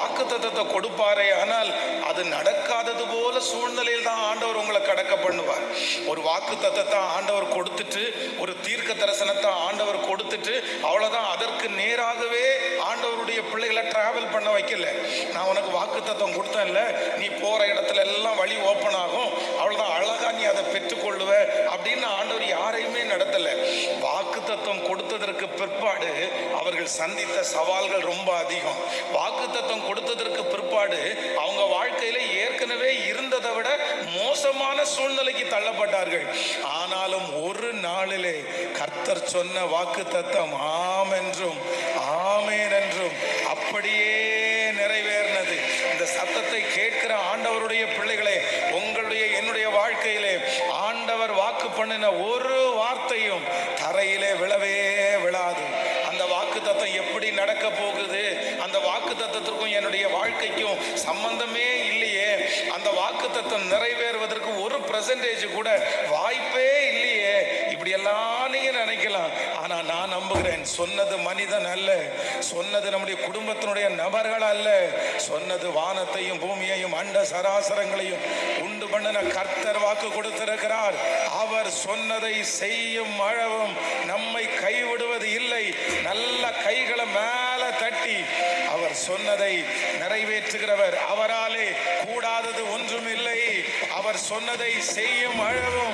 வாக்கு தத்தத்தை கொடுப்பாரே ஆனால் அது நடக்காதது போல சூழ்நிலையில் தான் ஆண்டவர் உங்களை கடக்க பண்ணுவார். ஒரு வாக்கு தத்தத்தை ஆண்டவர் கொடுத்துட்டு ஒரு தீர்க்க தரிசனத்தை ஆண்டவர் கொடுத்துட்டு அவ்வளோதான் அதற்கு நேராகவே ஆண்டவருடைய பிள்ளைகளை டிராவல் பண்ண வைக்கல. நான் உனக்கு வாக்கு தத்தம் கொடுத்தேன்ல நீ போகிற இடத்துல எல்லாம் வழி ஓப்பன் ஆகும் வாக்கு கொடுத்ததற்கு பிற்பாடு அவர்கள் சந்தித்த சவால்கள் ரொம்ப அதிகம். வாக்கு கொடுத்ததற்கு பிற்பாடு அவங்க வாழ்க்கையில் ஏற்கனவே இருந்ததை விட மோசமான சூழ்நிலைக்கு தள்ளப்பட்டார்கள். ஆனாலும் ஒரு நாளிலே கர்த்தர் சொன்ன வாக்குத்தத்தம் ஆம் என்றும் ஆமேன் என்றும் அப்படியே நிறைவேறினது. இந்த சத்தத்தை கேட்கிற ஆண்டவருடைய பிள்ளைகளே உங்களுடைய என்னுடைய வாழ்க்கையிலே ஆண்டவர் வாக்கு பண்ணின ஒரு வார்த்தையும் வாக்கு தத்தம் எப்படி நடக்க போகுது? அந்த வாக்கு தத்தத்திற்கும் என்னுடைய வாழ்க்கைக்கும் சம்பந்தமே இல்லையே. அந்த வாக்கு தத்தம் நிறைவேறுவதற்கு ஒரு பிரசன்டேஜ் கூட வாய்ப்பே இல்லையே. இப்படி நீங்கள் நினைக்கலாம். ஆனால் நான் நம்புகிறேன் சொன்னது மனிதன் அல்ல. சொன்னது நம்முடைய குடும்பத்தினுடைய நபர்கள் அல்ல. சொன்னது வானத்தையும் பூமியையும் அண்ட சராசரங்களையும் உண்டு பண்ணின கர்த்தர் வாக்கு கொடுத்திருக்கிறார். அவர் சொன்னதை செய்யும் அளவும் நம்மை கைவிடுவது இல்லை. சொன்னதை நிறைவேற்றுகிறவர். அவராலே கூடாதது ஒன்றும் இல்லை அவர் சொன்னதை செய்யும் அழவும்